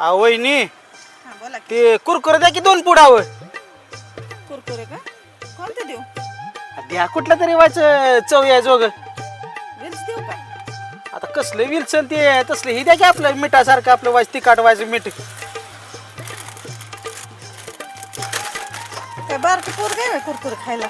आ वहिनी. हा बोला की. ते कुरकुरे द्या की दोन पुढावं कुरकुरे का? कोणते देऊ? द्या कुठलं तरी व्हायचं चव याय जोग. वेल्स देऊ का आता कसलं विलसन ते तसलं हे द्या की आपलं मिठासारखं आपलं व्हायचं तिखट व्हायचं मीठ. काय बारकी पोर काय कुरकुरे खायला?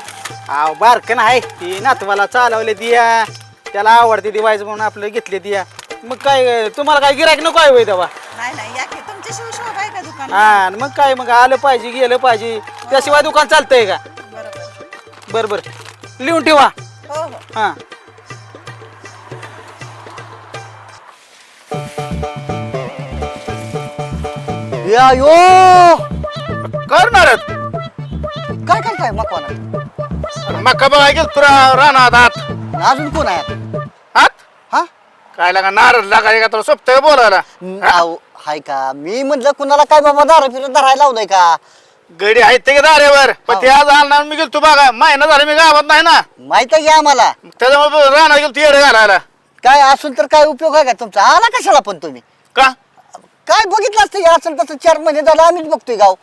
आव बारकन आहे ती नातवाला चालवले दिया. त्याला आवडते ती म्हणून आपलं घेतले दिया. मग काय तुम्हाला काय गिरायक नको आहे होय तेव्हा? नाही नाही. या की तुमच्या शिवाय शोभ आहे का दुकान हा आणि मग काय मग आलं पाहिजे गेलं पाहिजे. त्याशिवाय दुकान चालतंय का? बरोबर. बरं बरं. लिहून ठेवा. हो हो. हा. या यो! करणार काय करताय मकवाना मका बघाय गेल तुला रानात आत अजून कोण आहे? आता? आत हा? काय लागा नारळ लागाय का तुला सोपत बोलायला? अहो, हाय का? मी म्हटलं कुणाला काय बाबा दारा फिरत धरायला लावलंय का? गडी आहेत ते दारेवर. पण. ते आज आणणार मी गेलो तू बघा महिना झाला मी गावात नाही ना. माहीत आहे की आम्हाला? त्याच्यामुळे रानात गेलो तू येडे घालायला. काय असून तर काय उपयोग आहे का तुमचा? आला कशाला पण तुम्ही? का? काय बघितलं असतं या असेल तसं? चार महिने झालं आम्हीच बघतोय गाव.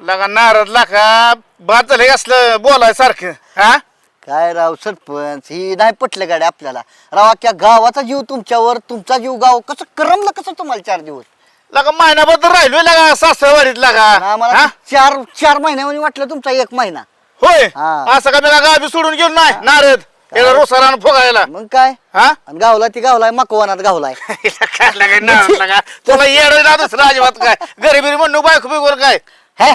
लगा नारळ लागा बाद झाले असलं बोलाय सारखं हा? काय राव सरपंच ही नाही पटलं गाडी आपल्याला. राव अख्ख्या गावाचा जीव तुमच्यावर तुमचा जीव गाव. कसं करमलं कसं तुम्हाला चार दिवस? लगा महिन्याबद्दल राहिलोय लगा सासरवाडीत लागा. आम्हाला? चार चार महिन्यामध्ये वाटलं तुमचा एक महिना. होय? हा. असं का मी गावी सोडून गेलो नाही? नारद याला फुगायला. मग काय? हा? आणि गावला ती गावलाय मकवानात गावलाय काय लागाय नारळ लागा? तुला येड ना दुसरं अजिबात काय? गरीबी म्हणू बायको बिगोर काय? हे?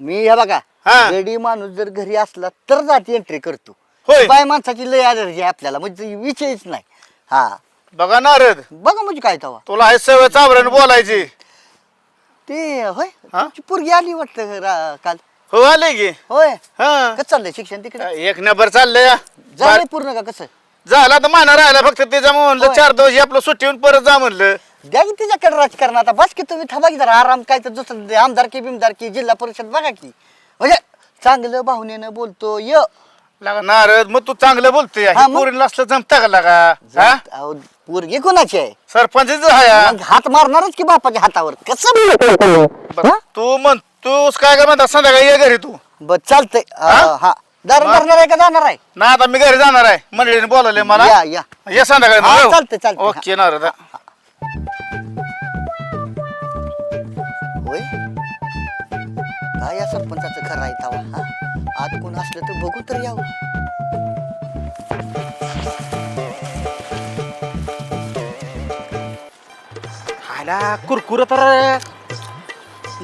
मी हे बघा हा. गडी माणूस जर घरी असला तर जाती एंट्री करतो. होय. बाय माणसाची लय अलर्जी आहे आपल्याला म्हणजे विषयच नाही. हा. बघा नारद बघा म्हणजे काय तवा. तुला हे सवय चावरण बोलायची. ते होय हा? तुमची पोरगी आली वाटतं रा- काल. हो आले की? होय. हा. कसं चाललंय शिक्षण तिकडे? एक नंबर चाललंय. झालंय पूर्ण का कसं? झाला तर महिना राहिला फक्त त्याच्यामुळे म्हणलं होय. चार दिवस आपलं सुट्टीहून परत जा म्हणलं. द्या की तिच्याकडे राजकारण आता. बस की तुम्ही थांबा की जरा. आराम काय तर दुसरं दे. आमदारकी बिमदारकी जिल्हा परिषद बघा की. म्हणजे चांगलं भावनेनं बोलतो. य. लागा नारद मग तू चांगलं बोलतोय. हा, मग? पोरीला असलं जमता का लागा? हा? अहो, पोरगी कोणाची आहे? सरपंच मग हात मारणारच की बापाच्या हातावर? कसं हा? तू म्हण तूच काय काय म्हणता? संध्याकाळी ये घरी तू. बर चालतंय. हा? अं, हा? दारू मग? धरणार आहे का जाणार आहे? ना आता मी घरी जाणार आहे. मंडळीने बोलवले मला. या या. ये हा, हो. चालतंय, चालतंय. ओके नारद. होय? काय या सरपंचाचं खरं आहे तवा हा? आज कोण असलं तर बघू तर यावं. खायला कुरकुर तर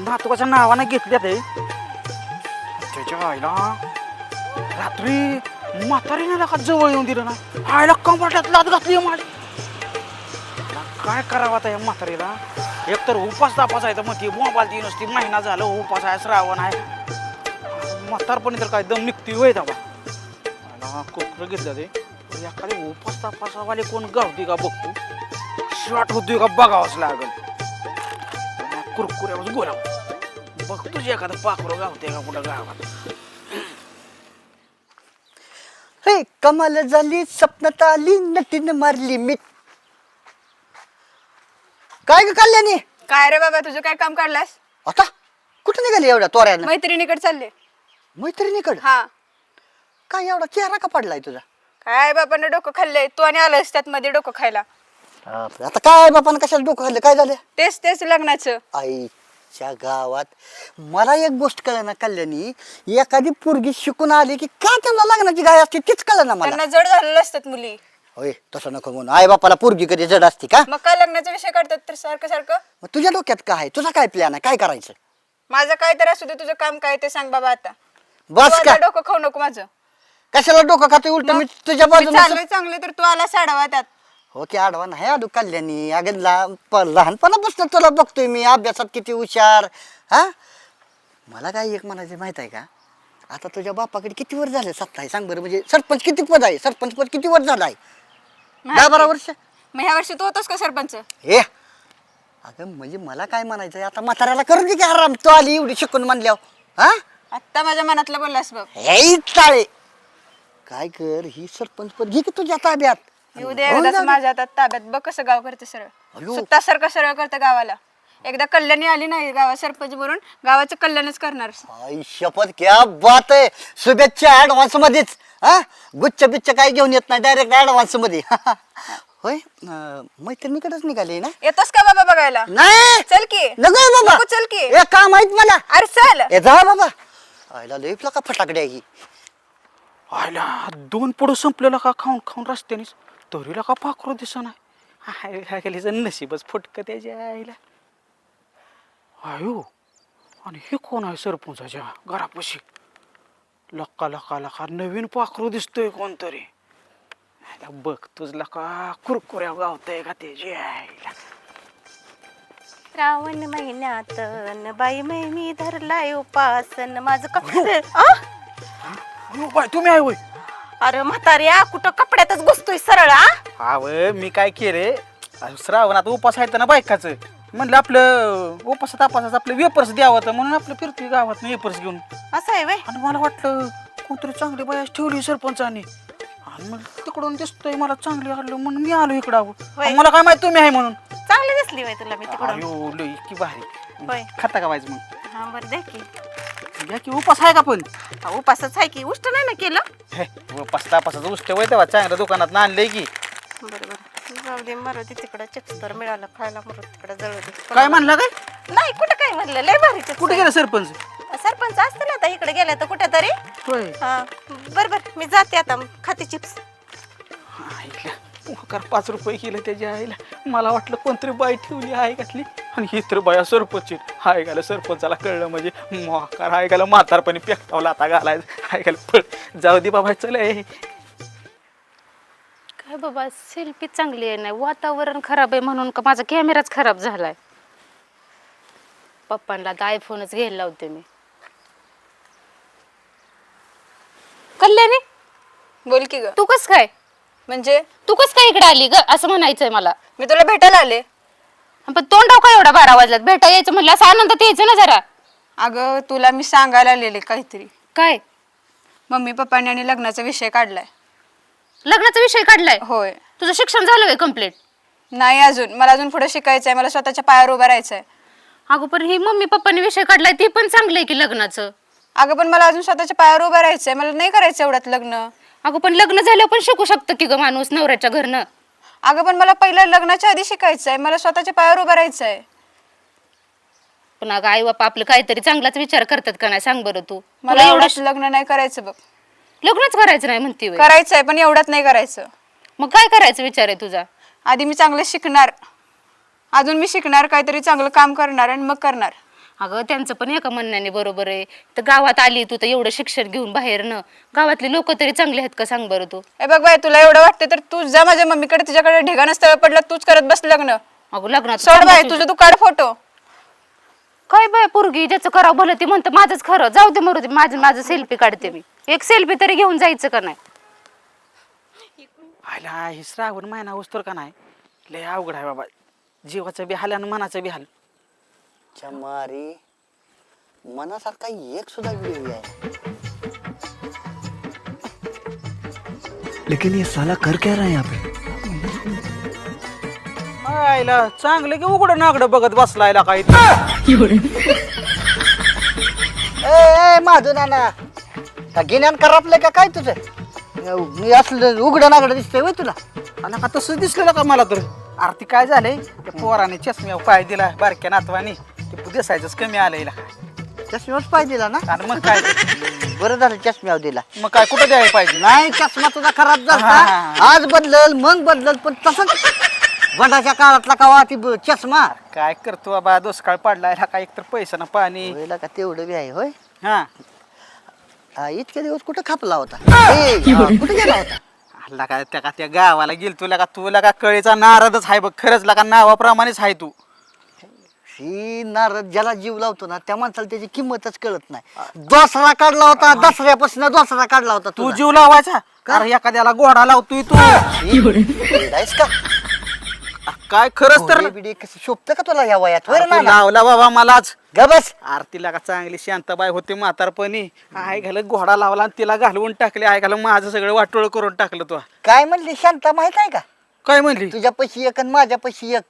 नातुकाच्या नावानं घेतल्या ते त्याच्या आईला रात्री म्हातारीने का जवळ येऊन दिलं ना. आईला कंबरट्यात लात घातली माझी. काय करावं आता या म्हातारीला? एक तर उपास तापास आहे तर मग ती मोबाईल ती नसती महिना झालं उपास आहे श्रावण आहे. म्हातारपणी तर काय दम निघती होय दाबा कुरकुर घेतलं ते. एखादी उपास तापासावाले कोण गावती का बघतो? शॉट होतोय का बघावंच लागल. कुरकुऱ्यावर गोळा बघ तुझी एखादं पाखरं गावते का कुठं गावात. हे कमाल झाली स्वप्नात आली नटीन मारली मी. काय ग कल्याणी? काय रे बाबा तुझं काय काम काढलास? आता? कुठं निघाली एवढ्या तोऱ्यानं? मैत्रिणीकडे चालले. मैत्रिणीकडं? हा. काय एवढा चेहरा का पडलाय तुझा? काय बाबांना डोकं खाल्लंय. तू आणि आलास त्यात मध्ये डोकं खायला. बापरे, आता काय बापानं कशाला डोकं खाल्लं? काय झालं? तेच तेच लग्नाचं. आईच्या गावात मला एक गोष्ट कळ ना कल्याणी. एखादी पोरगी शिकून आली की का त्यांना लग्नाची गाय असते तीच कळ ना मला. त्यांना जड झालेलं असतात मुली. होय तसं नको म्हणून आई बापाला पोरगी कधी जड असते का? मग काय लग्नाचा विषय काढतात तर सारखं सारखं मग तुझ्या डोक्यात काय आहे? तुझा काय प्लॅन आहे? काय करायचं? माझं काय तर असू दे तुझं काम काय ते सांग बाबा आता. तू बस आता का? डोकं खाऊ नको माझं. कशाला डोकं खाते उलट मी तुझ्या मी बाजूला चाललोय चांगले तर तू आला साडावा त्यात. हो की आडवा नाही आडू कल्याणी. अगं लहान प- लहानपणापासून तुला बघतोय मी अभ्यासात किती हुशार. हा? मला काय एक म्हणायचं माहीत आहे का? आता तुझ्या बापाकडे किती वर झाले? सत्ता आहे सांग बरं. म्हणजे सरपंच किती पद आहे? सरपंच पद किती वर झालं आहे? दहा बारा वर्ष? मग ह्या वर्षी तू होतोस का सरपंच? हे? अगं म्हणजे मला काय म्हणायचं आहे आता म्हाताऱ्याला करून दे की आराम. तू आली एवढी शिकून म्हणल्यावर. हा? आत्ता माझ्या मनातलं बोललास बघ. हे चाळे. काय कर ही सरपंच पद घे की तुझ्या ताब्यात. येऊ दे होऊन एकदाच जाऊ दे. माझ्या ताब्यात बघ कसं गाव करते सरळ. सुट्टा सारखं सरळ करतं गावाला. एकदा कल्याणी आली नाही गावात सरपंच म्हणून गावाचं कल्याणच करणार. आई शपथ क्या बात आहे. शुभेच्छा ऍडव्हान्स मध्येच. हा? गुच्छ बिच्छ काय घेऊन येत नाही डायरेक्ट ऍडव्हान्समध्ये. होय? अं, मैत्रिणीकडेच निघाली ना? येतोस का बाबा बघायला? नाही! चल की. नको आहे बाबा. नको चल की. हे काम आहेत मला. अरे चल. ए जा बाबा. आईला लई का फटाकडे आहे ही. आयला दोन पुढं संपलेला का? खाऊन खाऊन रस्त्यानेच. तरीला का पाखरू दिसत नाही हाय गेलीचं नशीबच फुटकं त्याच्या आईला. आयो आणि हे कोण आहे सरपंचाच्या घरापाशी? लक्का लक्का लक्का नवीन पाखरू दिसतोय कोणतरी. बघ तुझ लका कुरकुऱ्या गावतंय का त्याच्या आईला? श्रावण महिन्यात न बाई महिनी धरलाय उपासन. माझं का बाय तुम्ही आहे अरे म्हाताऱ्या कुठं कपड्यातच घुसतोय सरळ आ? अव मी काय केले श्रावणात उपास आहे ना बायकाचं. म्हणलं आपलं उपास तापासाचं आपलं वेपर्स द्यावं तर म्हणून आपलं फिरतोय गावात वेपर्स घेऊन. असं आहे वय आणि मला वाटलं कोणतरी चांगली बाया ठेवली सरपंचाने. आणि मग तिकडून दिसतोय मला चांगली आलं म्हणून मी आलो इकडं अहो. होय. आणि मला काय माहिती तुम्ही आहे म्हणून. चांगली दिसली वय तुला मी तिकडून. अयो लई की भारी. होय. खाता का व्हायचं मग? हा बरं दे की. या की उपास आहे का पण? उपासच आहे की. उष्ट नाही ना केलं? हे उपास तापासाचं उष्ट वय तेव्हा चांगल्या दुकानात आणलंय की. बरं बरं. जाऊ दे मरू दे तिकडं. चिप्स तर मिळालं खायला मरू तिकडं जळू दे. काय म्हणला काय? नाही कुठं काय म्हणलं? लय भारी चिप्स कुठे गेलं सरपंच? आहे. सरपंच असतील आता इकडे गेल्या तर कुठे तरी होय. हा बरं बरं. मी जाते आता खाते चिप्स. ऐकलं कर पाच रुपये केलं त्याच्या आईला. मला वाटलं कोणतरी बाई ठेवली आहे घातली आणि ही तर बाया सरपंच हाय गाला सरपंचाला कळलं म्हणजे मोकार हाय गाला म्हातारपणी पेकटावला आता घालायचं. हाय गाला पळ. जाऊ दे बाबा चल ए. काय बाबा सेल्फी चांगली आहे नाही वातावरण खराब आहे म्हणून का माझा कॅमेराच खराब झालाय? पप्पांना आता आयफोनच घ्यायला लावते मी. कल्याणी? बोल की ग. तू कस काय? म्हणजे? तू कस काय इकडे आली ग? असं म्हणायचंय मला. मी तुला भेटायला आले. पण तोंडाव काय एवढा बारा वाजल्यात. भेटा यायचं म्हणलं असं आनंदात यायचं ना जरा. अगं तुला मी सांगायला आलेले काहीतरी. काय? मम्मी पप्पांनी आणि लग्नाचा विषय काढलाय. लग्नाचा विषय काढलाय? होय. तुझं शिक्षण झालं कंप्लीट नाही अजून. मला अजून पुढे शिकायचंय. मला स्वतःच्या पायावर उभं राहायचंय. अगं पण ही मम्मी पप्पांनी विषय काढलाय ते पण चांगलंय की लग्नाचं. अगं पण मला अजून स्वतःच्या पायावर उभं राहायचंय. मला नाही करायचं एवढ्यात लग्न. अगं पण लग्न झालं पण शिकू शकतं की ग माणूस नवऱ्याच्या घरनं. अगं पण मला पहिलं लग्नाच्या आधी शिकायचंय. मला स्वतःच्या पायावर उभं राहायचंय. पण अगं आई बापा आपलं काहीतरी चांगलाच विचार करतात का नाही? सांग बरं तू. मला एवढं लग्न नाही करायचं बघ. लग्नच करायचं नाही म्हणते होय. करायचंय पण एवढ्यात नाही करायचं. मग काय करायचं विचार आहे तुझा? आधी मी चांगलं शिकणार. अजून मी शिकणार काहीतरी चांगलं काम करणार आणि मग करणार. अगं त्यांचं पण एका म्हणण्याने बरोबर आहे. तर गावात आली तू तर एवढं शिक्षण घेऊन बाहेर न. गावातले लोक तरी चांगले आहेत का सांग बरं तू? ए बघ बाय तुला एवढं वाटतं तर तू जा माझ्या मम्मीकडे तिच्याकडे ढेगानं स्थळ पडलं तूच करत बस लग्न. अगं लग्नात सोड बाय तुझं तू काढ फोटो. काय बाय पोरगी ज्याचं करावं भलं ते म्हणतं माझंच खरं जाऊ दे मरू दे माझं माझं सेल्फी काढते मी. एक सेल्फी तरी घेऊन जायचं का नाही? आयला ही श्रावण महिना उस्तर का नाही? लय अवघड आहे बाबा. जीवाचं बी हाल आणि मनाचं बी हाल. चमारी मनासारखा एक सुद्धा व्हिडिओ आहे. लेकिन ये साला कर क्या रहा है यहाँ पे? आयला चांगलं की उघडं नागडं बघत बसलायला काही ए ए माझं नाना का गिन्यान करापलं का काय तुझं? मी असलं उघडं नागडं दिसतंय वय तुला. आणि का तसंच दिसलेलं का मला तर? आरती काय झालंय? त्या पोराने चष्म्यावर पाय दिला बारक्या नातवानी. ते दिसायचंच कमी आलं हिला. चष्म्यावर पाय दिला ना? आणि मग काय बरं झालं चष्म्यावर दिला. मग काय कुठं द्यायला पाहिजे? नाही चष्मा तुझा खराब हा. झाला आज बदलल मग बदलल पण तसंच वडाच्या काळातला का ती ब- चष्मा? काय करतो बाबा दुष्काळ पडलाय हा काय एकतर पैसा ना पाणी. होईल का तेवढं बी आहे होय. हा. हा, इतके दिवस कुठं खापला होता? ए, हा, कुठं गेला होता? हल्ला का त्या का त्या गावाला गेल तुला का तुला का कळीचा नारदच आहे बघ खरंच लागा नावाप्रमाणेच आहे तू. ही नारद ज्याला जीव लावतो ना त्या माणसाला त्याची किंमतच कळत नाही. दसरा काढला होता दसऱ्यापासून दसरा काढला होता तू. जीव लावायचा? अरे एखाद्याला घोडा लावतोय तू. का? काय खरंच तर घोडे बिडे कसं शोभतं का तुला या वयात? अरे तू नाना? लावला बाबा मलाच. ग बस. आरतीला का चांगली शांताबाई होती म्हातारपणी. आय घालत घोडा लावला आणि तिला घालवून टाकले. आय घालून माझं सगळं वाटोळ करून टाकलं तू. काय म्हणली? शांता माहीत आहे का? काय म्हणली? तुझ्या पैशी एक आणि माझ्या पैशी एक.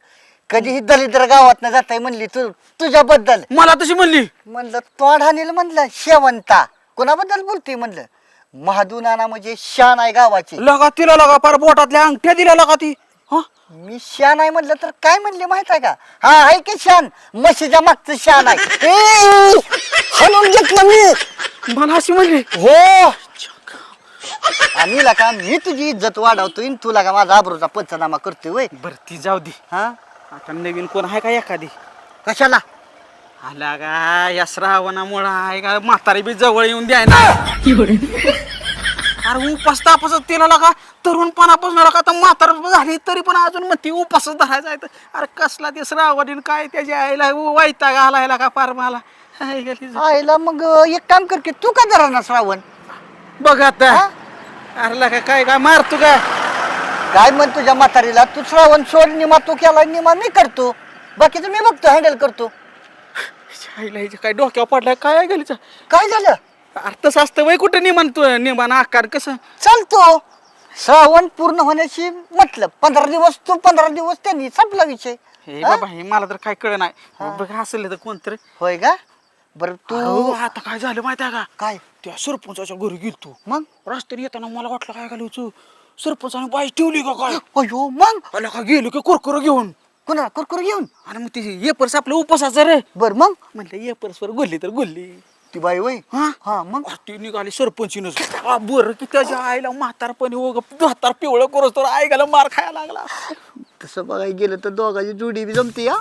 कधीही दलिद्र गावात न जाताय म्हणली तू तुझ्याबद्दल. मला तशी म्हणली. म्हणलं तोंड हाणील म्हणलं शेवंता. कोणाबद्दल बोलतोय म्हणलं? महादू नाना म्हणजे शान आहे गावाची. लगा तिला लगा पार बोटातल्या अंगठ्या दिल्या लगा ती. हा? मी शान आहे म्हणलं तर काय म्हणले माहीत आहे का? हा आहे की शान? म्हशीच्या मागचं शान आहे. ए, हाणून घेतलं मी. मला अशी म्हणली. हो. आणि का मी तुझी इज्जत वाढवतोय आणि तुला का माझा आबरूचा पंचनामा करतोय वय. बर ती जाऊ दे. हा? आता नवीन कोण आहे का एखादी? कशाला? आला का या श्रावणामुळं आहे का म्हातारी बी जवळ येऊन द्याय ना अरे उपास तापासच तिला लागा तरुणपणापासून लागा तर म्हातार झाली तरी पण अजून मग ती उपासच धरायचा आहे. अरे कसला ते श्रावणीन काय त्याच्या आईला वायता घालायला का पार मला. हाय का तिचं. आईला मग एक काम कर की तू का जरा ना श्रावण? बघ आता. अरे लगा काय काय मारतो का काय म्हण तुझ्या म्हातारीला? तू श्रावण सोड निमा तू केला निमा मी करतो. बाकीचं मी बघतो हँडल करतो. आईला हिच्या काय डोक्यावर पडलाय? काय गलीचं? काय झालं? अरे तसं असतं वय कुठं निमान तू निमान आकार कसं? चालतो श्रावण पूर्ण होण्याची मतलब पंधरा दिवस तू पंधरा दिवस त्यांनी संपला विषय. हे बाबा हे? मला तर काय कळ नाही बघ असेल तर कोणतरी. होय का? बरं तू आता काय झालं माहिती आहे का? काय? त्या सरपंचाच्या घरी गेलतो. मग? रस्त्याने येताना मला वाटलं काय घालू सरपंचाने बाई ठेवली का काय? अयो मग? आला का गेलो की कुरकुर घेऊन? कुणा? कुरकुर घेऊन? आणि मग ती येपर्स आपलं उपासाचं रे बर मग? म्हटलं येपर्स वर गुल्ली तर गुल्ली. ती बाई वय हा? हा मग? ती निघाली सरपंचीनच. हा बरं की त्याच्या आईला म्हातारपणी वग म्हातार पिवळं करोस तर ऐकायला मार खायला लागला. तसं बघायला गेलं तर दोघाची जोडी बी जमते या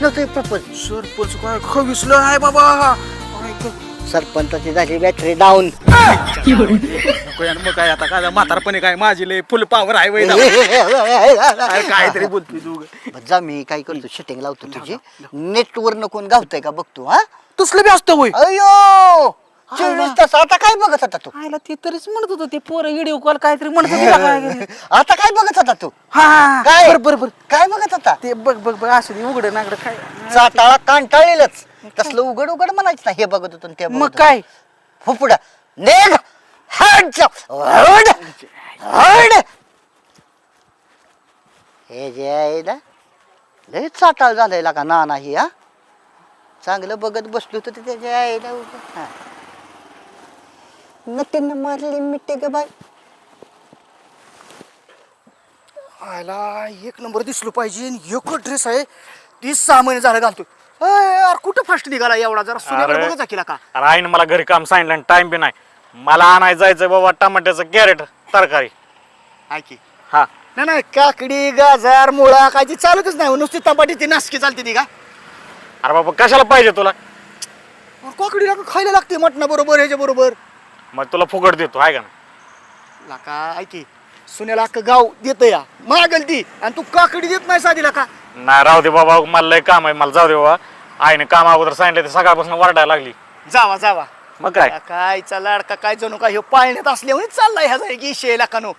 नव्हतं प्रपोज सरपंच काय खविसलं आहे बाबा. सरपंचाची झाली बॅटरी डाऊन नको यार, मग काय आता काय म्हातारपणी काय? माझी लय फुल पावर आहे वय अरे काहीतरी बोलतोय तू जा मी काय करतो शूटिंग लावतो तुझी. नेटवर कोण गावतंय का बघतो हा? तसलं बी असतं वय. अयो चोवीस तास आता काय बघत होता तू? आयला ते तरीच म्हणत होतं ते पोरं व्हिडिओ कॉल काहीतरी म्हणत होते का काय आता काय बघत होता तू? हा. काय? बर बर बर. काय बघत होता? ते बघ बघ बघ असं दे, उघडं नागडं काय? चाटाळा कांटाळेलच. तसलं उघड उघड म्हणायचं ना हे बघत होतो आणि ते बघत मग होतो. काय? हो पुढं. नेग हट हड हड हे जे आहे ना लय चाटाळ झालंय का ना नाही हा. चांगलं बघत बसलो होतो ते त्याच्या आहे ना. हा. नटीनं मारली मिट्टे ग बाय आयला एक नंबर दिसलो पाहिजे आणि एक ड्रेस आहे. तीस सहा महिने झालं घालतो यार कुठं फास्ट निघाला एवढा? जरा सुनेकडे अरे. बघत जा केला का अरे आईनं मला घरी काम सांगितलं आणि टाइम बी नाही. मला आणाय जायचं बाबा टमाट्याचं कॅरेट तरकारी. ऐकी हा. नाही नाही काकडी गाजर मुळा काय ती चालतच नाही हो. नुसती तंबाटी ती नासकी चालते ती का? अरे बाबा कशाला पाहिजे तुला? काकडी खायला लागते मटणा बरोबर ह्याच्या बरोबर. मग तुला फुकट देतो आहे का ना लाका ऐकी. सुनेला अख्खं गाव देत या. मागल ती आणि तू काकडी देत नाही साधीला का नाही राहू दे बाबा मला लय काम आहे मला जाऊ दे बाबा. आईने काम अगोदर सांगितलं ते सकाळपासून वरडायला लागली. जावा जावा. मग काय? काय लाडका काय जणू काय ह्यो पाळण्यात असल्यामुळे चाललाय ह्याचा एक इशे लाखानो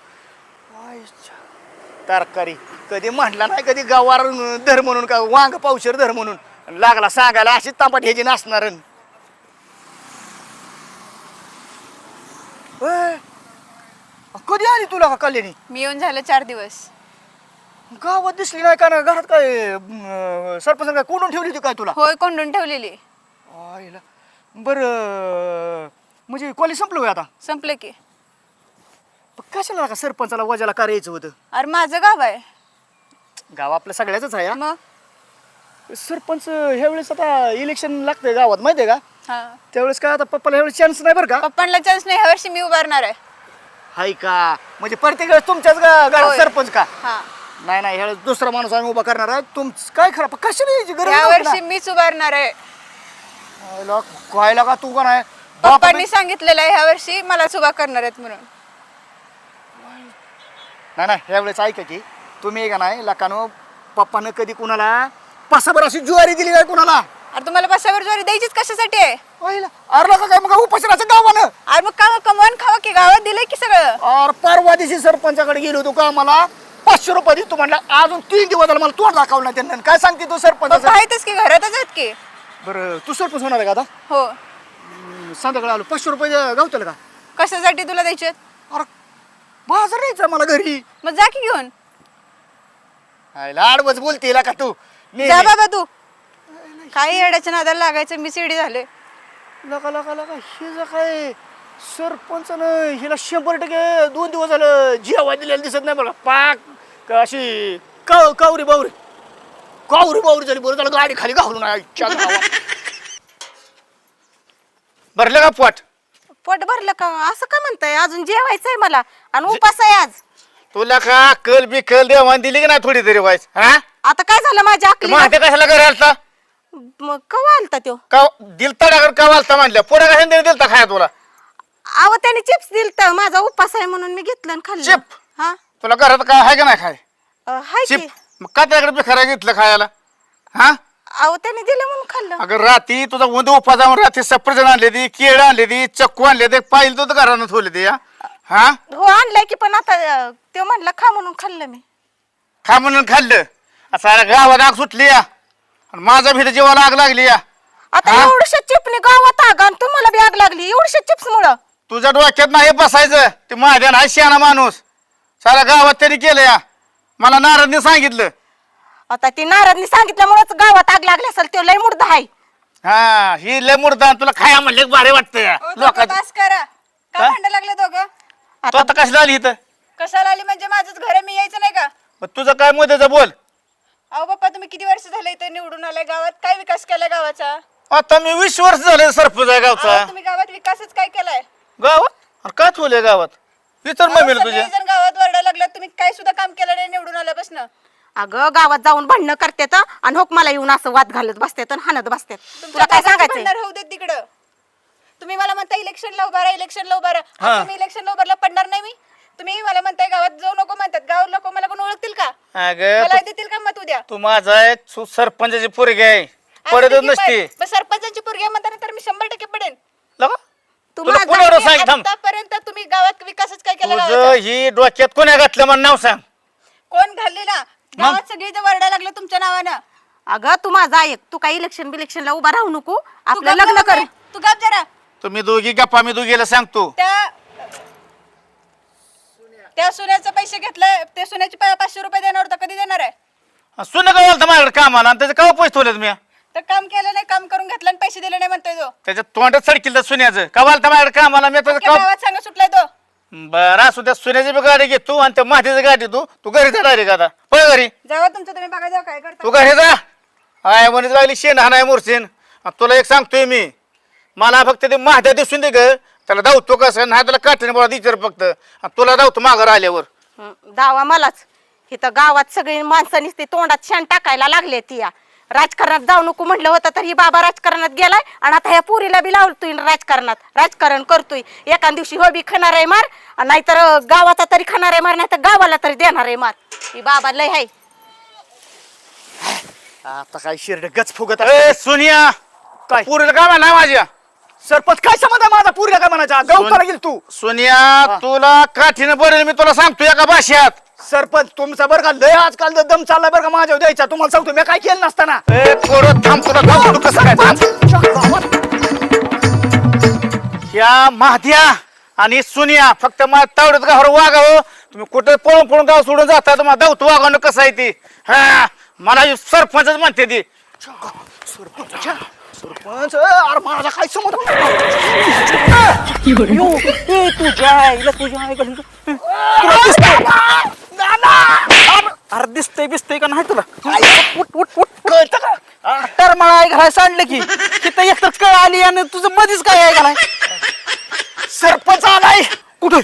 तरकारी. कधी म्हटला नाही कधी गवार धर म्हणून का वांग पावशर धर म्हणून. आणि लागला सांगायला अशी तांबट ह्याची नाचणार कधी आली तुला का कल्याणी? मी येऊन झालं चार दिवस. गावात दिसली नाही का? ना घरात काय अं, सरपंच काय कोणून ठेवली होती काय तुला? होय कोंडून ठेवलेली. आईला. बरं म्हणजे कॉलेज संपलं होय आता? संपलं की. पण कशाला का सरपंचाला वजाला का यायचं होतं? अरे माझं गाव आहे. गाव आपल्या सगळ्याच आहे हा. मग? सरपंच ह्या वेळेस आता इलेक्शन लागतंय गावात माहितीये का? हा. त्यावेळेस काय आता पप्पाला ह्यावेळेस चान्स नाही बरं का? पप्पांना चान्स नाही ह्या वर्षी मी उभारणार आहे. हाय का? म्हणजे प्रत्येक वेळेस तुमच्याच गा- गावात होय. सरपंच का? हा. नाही नाही ह्यावेळेस दुसरा माणूस आम्ही उभा करणार आहे. तुमच काय खरं पण कशाला यायची गरज ह्या नव्हती वर्षी मीच उभारणार आहे. काय का तू का नाही पप्पांनी सांगितलेलं आहे ह्या वर्षी मलाच उभा करणार आहेत म्हणून. नाही नाही ह्या वेळेस ऐका की तुम्ही का नाही लकानो पप्पानं कधी कुणाला पासाभर अशी ज्वारी दिली नाही कुणाला? अरे तुम्हाला बसावर ज्वारी द्यायचीच कशासाठी आहे? आईला, अरे लका काय? मग उपासनाचं गावानं? अरे मग काम कमवून खावा की गावात दिलंय की सगळं? अरे परवा दिवशी सरपंचाकडे गेलो होतो का मला पाचशे रुपये देतो म्हणला अजून तीन दिवस झाले मला तोंड दाखवलं नाही त्यांना. काय सांगते तू सरपंच? आहेतच की घरातच आहेत की? बरं तू सरपंच होणार आहे का आता? हो. हम्म, संध्याकाळी आलो. पाचशे रुपये गावतील का? कशासाठी तुला द्यायचे अरे बाजार यायचा मला घरी. मग जा की घेऊन. लाडवच बोलते का तू? जा बाबा तू. काही येड्याच्या नादाला लागायचं मी सिडी झाले लका लका लका हे जर काय सरपंचानं हिला शंभर टक्के दोन दिवस झालं जेव्हा दिलेलं दिसत नाही बघा. पाक. का अशी? काव कावरी बावरी? कावरी बावरी झाली बरं झालं गाडी खाली घालून आईच्या गावात. भरलं का पोट? पोट भरलं का? असं का म्हणताय? अजून जेवायचंय मला. आणि उपास आहे आज. तुला का कल बी कल देवान दिली की नाही थोडी तरी व्हायच हा? आता काय झालं माझ्या ते माहिती कशाला घरी आलता? मग कवा आलता त्यो? का दिलता डागर का वालता म्हणल्या पुढे कशाने दिलता खाया तुला? अहो त्याने चिप्स दिलत. माझा उपास आहे म्हणून मी घेतलं आणि खाल्लं. चिप? हा. तुला घरात काय आहे का नाही खाय? अं, हाय चिप मग का त्याकडे बिखरा घेतलं खायला? हा? अहो त्याने दिलं म्हणून खाल्लं. अगं राती तुझा उंद उपा जाऊन रात्री सफरजन आणले ती केळ आणले ती चक्कू आणले ते पाहिलं तर घरानं ठेवले ते हा? हा? हो आणलंय की पण आता अं, त्यो म्हणला खा म्हणून खाल्लं मी. खा म्हणून खाल्लं? साऱ्या गावात आग सुटली या आणि माझा भीत जीवाला आग लागली या आता हा? चिपने गावात आग आणि तुम्हाला बी आग लागली एवढ्या चिप्स मुळे तुझ्या डोक्यात नाही बसायचं ते महादेव आहे शहाणा माणूस. साऱ्या गावात त्यांनी केलं या. मला नारदने सांगितलं. आता ती नारदनी सांगितल्यामुळेच गावात आग लागली असेल तो लय मुर्दा आहे. हा ही लय मुर्दा तुला खाया म्हणले भारी वाटतं या. लोकांचं. बस करा. का हा? भांडण लागले दोघं? तू आता कशाला आली इथं? कशाला आली म्हणजे माझंच घर आहे, मी यायचं नाही का? मग तुझं काय मुद्द्याचं बोल. अहो बाप्पा तुम्ही किती वर्ष झाले इथे निवडून आलाय गावात? काय विकास केलाय गावाचा? आता मी वीस वर्ष झाले सरपंच आहे गावचा. तुम्ही गावात विकासच काय केलाय? गावात? काय ठेवलंय गावात? विचार मम्मीला तुझ्या. जण गावात वरडा लागला तुम्ही काय सुद्धा काम केलं नाही निवडून आल्यापासून. अगं गावात जाऊन भांडणं करतात आणि होक मला येऊन असं वाद घालत बसतात आणि हाणत बसतात. तुला काय सांगायचं होऊ देत तिकडं. तुम्ही मला म्हणता इलेक्शनला उभा राहा इलेक्शनला उभा राहा. आता तुम्ही इलेक्शनला उभारला पडणार नाही मी. तुम्ही मला म्हणताय गावात जाऊ नको म्हणतात. गाव लोक मला कोण ओळखतील का? अगं मला तू- देतील का मत उद्या? तू माझा सरपंचाची पोरगी आहे. पडतच देखील नसती. सरपंचाची पोरगी म्हणताना तर मी शंभर टक्के पडेन. लगा. तुला थांब. आतापर्यंत तुम्ही गावात विकासच काय केला तुझं गावाचा? ही डोक्यात कोण्या घातलं मला नाव सांग. कोण घाललेला? गावात सगळी जर वरडा लागलं तुमच्या नावानं. अगं तू माझा ऐक. तू काही इलेक्शन बिलेक्शनला उभा राहू नको. तू आपलं गप लग्न जरा कर. बाई, तू गप जरा. तुम्ही दोघी गप्पा मी दोघीला सांगतो. त्या त्या सोन्याचे पैसे घेतले ते सोन्याचे पा- पाचशे रुपये देणार होता कधी देणार आहे? सुन का बोलता माझ्याकडे कामाला आणि त्याचे का पैसे ठेवलेत मी? तर काम केलं नाही काम करून घेतलं आणि पैसे दिले नाही म्हणतोय तो. त्याच्या तोंडात सडकील तर सुन्याचं. का बोलता माझ्याकडे कामाला? मी त्याचं काम गावात सांगा सुटलाय तो. बरं असू त्या सुन्याची बी गाडी घे तू आणि त्या मातीची गाडी तू. तू घरी जा डायरेक्ट आता. पळ घरी. जावा तुमचं तुम्ही बघा जावा काय करता. तू घरी जा. आय म्हणत राहिली शेण हाणाय मोरसेन आणि तुला एक सांगतोय मी. मला फक्त ते महाद्या दिसून दे ग. त्याला धावतो कसं? नाही त्याला काठीने बोला विचार फक्त. आणि तुला धावतो माघार आल्यावर हं, दावा मलाच. इथं गावात सगळी माणसं नुसती तोंडात शान टाकायला लागले ती या. राजकारणात जाऊ नको म्हटलं होतं तर ही बाबा राजकारणात गेलाय आणि आता ह्या पुरीला बी लावतोय राजकारणात. राजकारण करतोय. एका दिवशी हो बी खाणार आहे मार नाहीतर गावाचा तरी खाणार आहे मार नाहीतर गावाला तरी देणार आहे मार. ही बाबा लय हाय. आता काय शिरड गच फुगत ए सुनिया काय? पुरीला काय म्हणा माझ्या सरपंच काय संबंध आहे माझा? पुरीला काय म्हणायचा? गवताला गेल तू. सोनिया तुला काठीने बरेल मी तुला सांगतो एका भाषेत. सरपंच तुमचा बरं का लय आजकाल लय दम चाललाय बरं का माझ्यावर द्यायचा. तुम्हाला सांगतो मी काय केलं नसताना. ए थोडं थांब तुला धावतो कसं काय थांब. या महाद्या आणि सुनिया फक्त मला तावडत गावावर वागावं. तुम्ही कुठे पळून पळून गाव सोडून जाता तुम्हाला धावतो वागवणं कसं आहे ती? हा मला सरपंचच म्हणते ती. सरपंच सरपंच अरे माझा काय ए, तुझ्या आईला तुझ्या दिसतंय अरे दिसतंय बिसतंय का नाही तुला? उठ उठ उठ कळतं का? तर मला घालाय सांडलं की तिथं एकतर कळ आली आणि तुझं मध्येच काय आहे घालाय सरपंच आलाय. कुठे?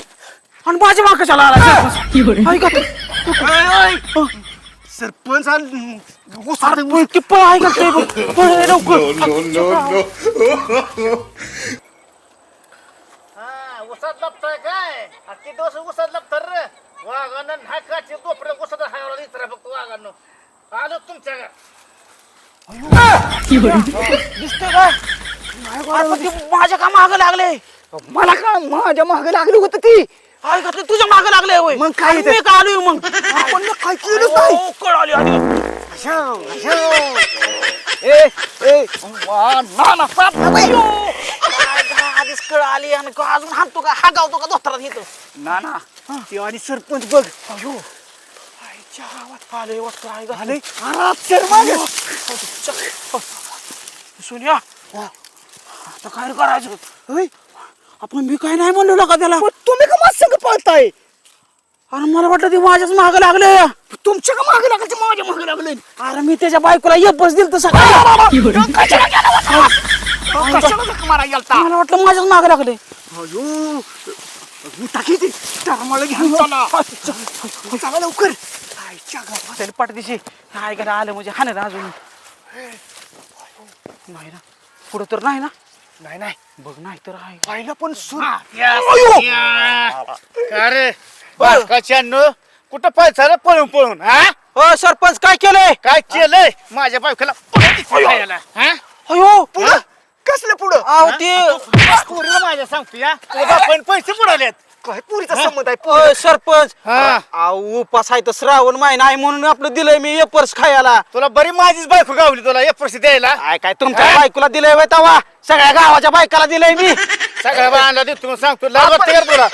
आणि माझ्या माग कशाला आला सरपंच? का? सरपंच आल- अरे ती पळ आहे का ते बघ. पळ रे लवकर उसात लपताय काय किती दिवस उसात लपतर रे वाघानं नाही काठी दोपडे उसात हायला इतर फक्त वाघानं आलो तुमच्या घर दिसतंय का अरे पण ती माझ्या का माग लागले मला का माझ्या मागे लागली होती ती आई का ते तुझ्या माग लागले होय मग काय आणि ते? मी का आलोय मग आपण काय केलं नाही अहो, कळ आली आली ए ए वा, ना ना पाप ना बाई. आधीच कळ आली आणि अजून हाणतो का हा गावतो का दोस्तरात येतो ना ना ते आणि सरपंच बघ अयो आईच्या गावात आले वाटतं आई गा आले आरात सर मागे सुन्या आता काय करायचं होय आपण मी काय नाही म्हणलो का त्याला तुम्ही का माझ संग पळताय अरे मला वाटलं ते माझ्याच माग लागले. तुमच्या का मागे लागायचे? माझ्या मागे लागले. अरे मी त्याच्या बायकोला एक बस दिल सकाळी मारा गेलता? मला वाटलं माझ्याच माग लागले. अयो टाकी ती. मला घेऊन चला. चला लवकर. आईच्या गावात त्याला पाठदिशी काय करा आलं म्हणजे हाणे अजून. नाही ना. पुढं तर नाही ना. नाही नाही. बघ नाही तर आहे. पाहिलं पण सूर का रे? बायकाच्यानं कुठं पाहिजे रे पळून पळून हा? हो सरपंच काय केलंय? काय केलंय? माझ्या बायकोला खायला, हा? अयो. पुढं? कसलं पुढं? आव ते पोरीला माझ्या सांगतो या. तुझ्या बापाने पैसे बुडवलेत. काय पुरीचा संमत आहे? ओय, सरपंच. हा. उपास आहे तर श्रावण महिना आहे म्हणून आपलं दिलंय मी एपर्स खायला. तुला बरी माझीच बायको गावली तुला एक पैसे द्यायला. काय काय तुमच्या बायकोला दिलंय वय तवा? सगळ्या गावाच्या बायकाला दिलंय मी. सांगतो लाज वाटते का तुला.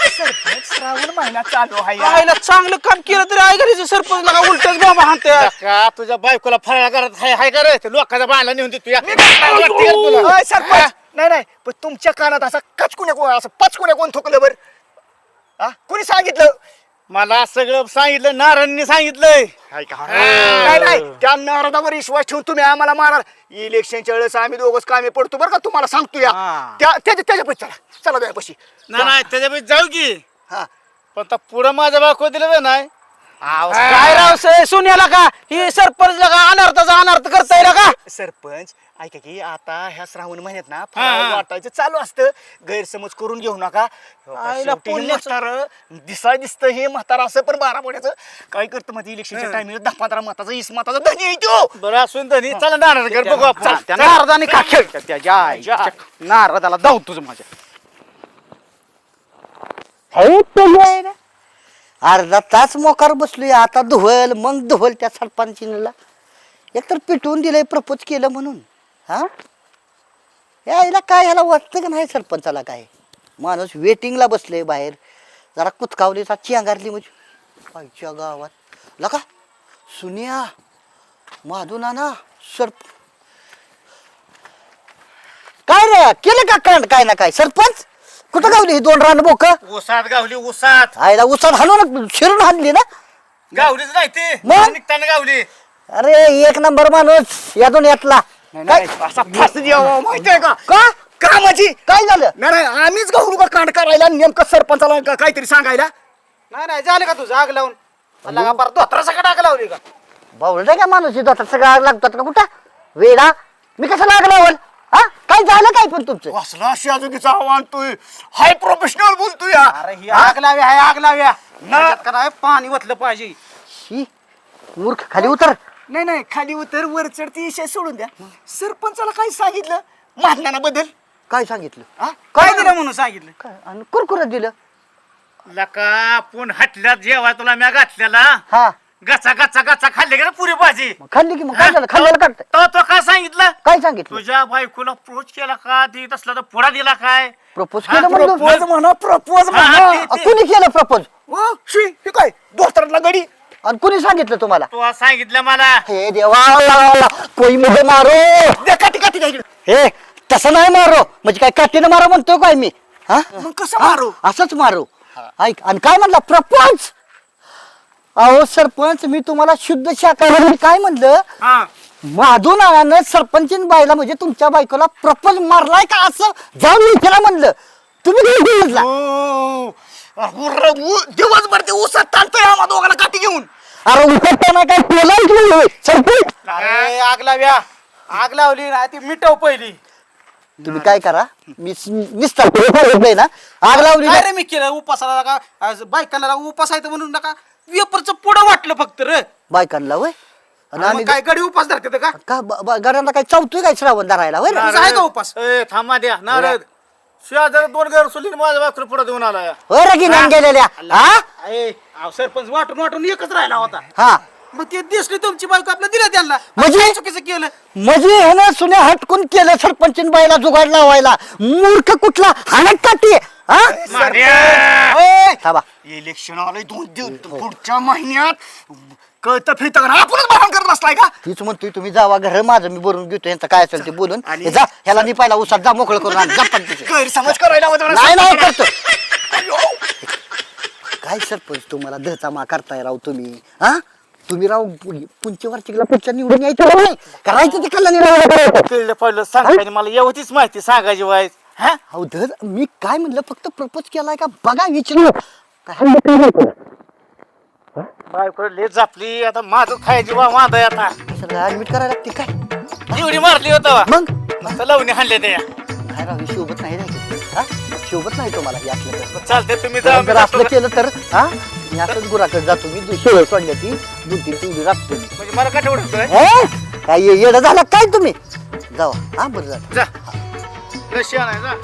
श्रावण महिना चालू आहे आईला चांगलं काम केलं तरी आई घरीचे सरपंच लगा उलटच बाबा हाणते का तुझ्या बायकोला फराळा करत हाय हाय का रे? ते लोकांच्या बाळाला नेऊन देतो या लाज वाटते का तुला. अय, सरपंच. नाही नाही पण तुमच्या कानात असा कचकुण्या कोण असं पचकुण्या कोण थोकलं बर? हा? कोणी सांगितलं? मला सगळं सांगितलं नारायणनी सांगितलंय? नाही नाही. त्या नारदावर विश्वास ठेवून तुम्ही आम्हाला मारा. इलेक्शनच्या वेळेस आम्ही दोघच कामी पडतो बरं का तुम्हाला सांगतो या. हा. त्या त्याच्या त्याच्यापाशी चला. चला द्यापाशी नाही नाही त्याच्यापैकी जाऊ की. हा. पण आता पुढं माझ्या बायको दिलं बे नाही. काय? राव से सोन्याला का? ही सरपंच लगा अनर्थाचा अनर्थ करता येईल का? सरपंच ऐका की आता ह्या श्रावण महिन्यात ना हा. फराळ वाटायचं चालू असतं. गैरसमज करून घेऊ नका. आईला पुण्याचं- म्हातार दिसाय दिसतं हे म्हातारा असं पण बारा महिन्याचं काय करतं मध्ये इलेक्शनच्या टायमिंग दहा पंधरा मताचा वीस मताचा धनी येतो बरं असून धनी. चला नारायण घर बघू आपण. त्या नारदाने का खेळतात त्याच्या आईच्या नारदाला दाऊ तुझं माझ्या. अर्धा तास मोकार बसलोय आता धुवल मग धुवल त्या सरपंचीला एकतर पिटवून दिलंय प्रपोज केलं म्हणून. हा? यायला काय ह्याला वाटतं का नाही सरपंचाला काय? माणूस वेटिंगला बसले बाहेर. जरा कुचकावलीचा चिंगारली म्हणजे. आईच्या गावात. लका सुनिया माधू नाना सरप काय रे केलं का कांड? काय ना काय? सरपंच? कुठं गावली ही दोन रान बोक? उसात गावली उसात. आईला उचल हलवून शिरून हाणली ना? गावलीच नाही ते. मग? निघताना गावली. अरे एक नंबर माणूस यातून यातला. काय? असा फास द्यावा माहितीये का? का? का माझी काय झालं? नाही नाही आम्हीच गावडू का कांड करायला? नेमकं सरपंचाला का- काहीतरी सांगायला? नाही नाही झालं का तुझं आग लावून? लगा परत धोत्रा सगळं आग लावली का? बावळता का माणूस? इथं आता सगळं आग लागतात का कुठं? वेडा मी कसं आग लावल? हा? काय झालं काय पण तुमचं? असला शाजुकीचा आव्हान तू हाय प्रोफेशनल बोलतोय या. अरे ही आग लाव्या हाय आग लाव्या का नाही पाणी वतलं पाहिजे. शी मूर्ख खाली उतर. नाही नाही खाली उतर वर चढती विषय सोडून द्या. सरपंचाला काय सांगितलं? महाज्ञानाबद्दल काय सांगितलं? हा? काय दिलं म्हणून सांगितलं? काय आणि कुरकुरत दिलं. लका आपण हटल्यात जेव्हा तुला म्या घातलेला हा. गचा गचा गचा खाल्ले का रे पुरी भाजी? मग खाल्ली की मग काय झालं? खाल्ल्याला काढतंय तो तो काय सांगितलं? काय सांगितलं? तुझ्या बायकोला प्रोच केला का? देत असला तर पुढा दिला काय? प्रपोज हा, केलं म्हणलं. प्रपोज म्हणा प्रपोज हा, म्हणा. ते- कुणी केलं प्रपोज शी, हे काय? दोस्तरातला गडी? आणि कुणी सांगितलं तुम्हाला? तू सांगितलं मला. हे देवा कोई मुझे मारो. द्या काठी काठी इकडे. हे तसं नाही मारो. म्हणजे काय काठीनं मारा म्हणतो काय मी? हा? मग कसं मारू? असंच मारू. ऐक आणि काय म्हणला? प्रपंच अहो सरपंच मी तुम्हाला शुद्ध शाकाहारी काय म्हणलं? हा. माधू नानानं सरपंचीन बाईला म्हणजे तुमच्या बायकोला प्रपोज मारलाय का असं जाऊन विचारा म्हणलं. तुम्ही नाही समजला. ओ, उर्र, उ- दिवसभर ते उसात चालतोय आम्हा दोघांना काठी घेऊन. अरे उठताना काय बोलाय की सरपंच. अरे आग लाव्या. आग लावली ना ती मिटव पहिली. तुम्ही काय करा मी निस्तार नाही ना. आग लावली काय ना. रे मी केलं उपासाला का आज बायकांना उपास आहे तर म्हणून नका. वेपरचं पुढं वाटलं फक्त रे. बायकांना वय? आणि आम्ही काय गडी उपास धरते का? का ब- ब- गाड्यांना काय चावतोय काय श्रावण धरायला वय रे? आहे का उपास? ए थांबा द्या नारद दोन घर सोडली पुढे देऊन आला. या. होय रे की नाही गेलेल्या. हा? ए, अहो, सरपंच वाटून वाटून एकच राहिला होता. हा. मग ते दिसली तुमची बायको आपलं दिलं त्यांना. म्हणजे? काय चुकीचं केलं? म्हणजे ह्यानं सुने हटकून केलं सरपंचीन बाईला जुगाड लावायला. मूर्ख कुठला हाणत काठी? हा? थांबा. इलेक्शन आलंय दोन दिवस. पुढच्या महिन्यात कळतं फिरतं का? आपणच बहान करत असलाय का? तीच म्हणतोय तुम्ही जावा घर माझं मी भरून घेतो यांचं काय असेल ते बोलून. आणि- हे जा ह्याला उसात जा मोकळं करून आण. जा पण तिथे. गैरसमज करायला हवं जरा. नाही नाही करतो. काय सरपंच तुम्हाला दहचा मा करताय राव तुम्ही? हा? तुम्ही राव पुंच्या वार्षिकला पुढच्या निवडून यायचं राव नाही. करायचं ते कल्याणी राव कळलं पहिलं सांगायची मला एवढीच माहिती सांगायची वाईस. हा? अहो मी काय म्हणलं? फक्त प्रपोज केलाय का? बघा विचारू. बायको लय जापली. आता माझं खायची वा वांदा आहे आता. सगळं ऍडमिट करायला लागते काय? एवढी मारली होता. मग? आता लावणी हाणले ते. काय राव हे शोभत नाही रे हा? शोभत नाही तुम्हाला तर. चालते तुम्ही जा जर असलं केलं तर हा? मी असंच गुराकडे जातो. मी शेळ सोडल्या ती दोन तीन तेवढी राखतो मी. म्हणजे मला काय ठेवतोय. हे? काय ये- येडं झालं काय तुम्ही? जावा. हा बरं झालं. जा. 那下来了